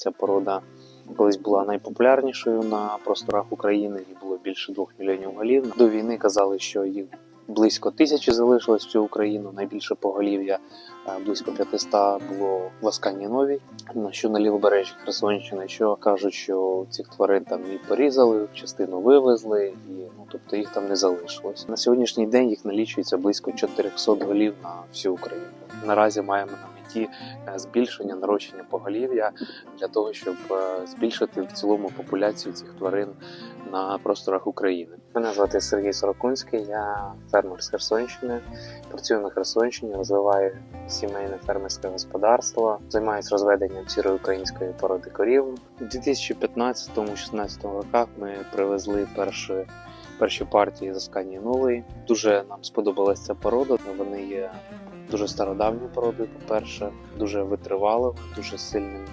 Ця порода колись була найпопулярнішою на просторах України і було більше двох мільйонів голів. До війни казали, що їх близько тисячі залишилось всю Україну. Найбільше поголів'я е, близько 500 було в Аскані Новій, що на лівобережжі Херсонщини, що кажуть, що цих тварин там і порізали, частину вивезли, і ну тобто їх там не залишилось. На сьогоднішній день їх налічується близько 400 голів на всю Україну. Наразі маємо на меті е, збільшення нарощення поголів'я для того, щоб е, збільшити в цілому популяцію цих тварин на просторах України. Мене звати Сергій Сорокунський, я фермер з Херсонщини. Працюю на Херсонщині, розвиваю сімейне фермерське господарство, займаюся розведенням сірої української породи корів. У 2015-16 роках ми привезли перші, перші партії з Асканії Нової. Дуже нам сподобалася ця порода. Вони є дуже стародавньою породою, по-перше, дуже витривалими, дуже сильним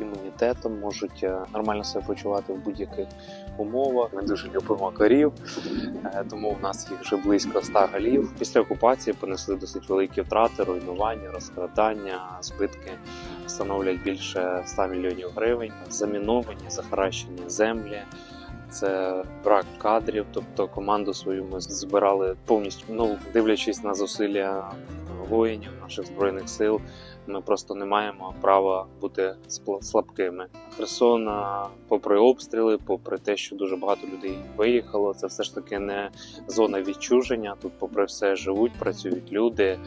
імунітетом, можуть е, нормально себе почувати в будь-яких умовах. Ми дуже любимо корів, е, тому в нас їх вже близько 100 голів. Після окупації понесли досить великі втрати, руйнування, розкрадання, збитки становлять більше 100 мільйонів гривень, заміновані, захаращені землі. Це брак кадрів, тобто команду свою ми збирали повністю. Ну дивлячись на зусилля воїнів наших збройних сил, ми просто не маємо права бути слабкими. Херсон, попри обстріли, попри те, що дуже багато людей виїхало, це все ж таки не зона відчуження. Тут, попри все, живуть, працюють люди.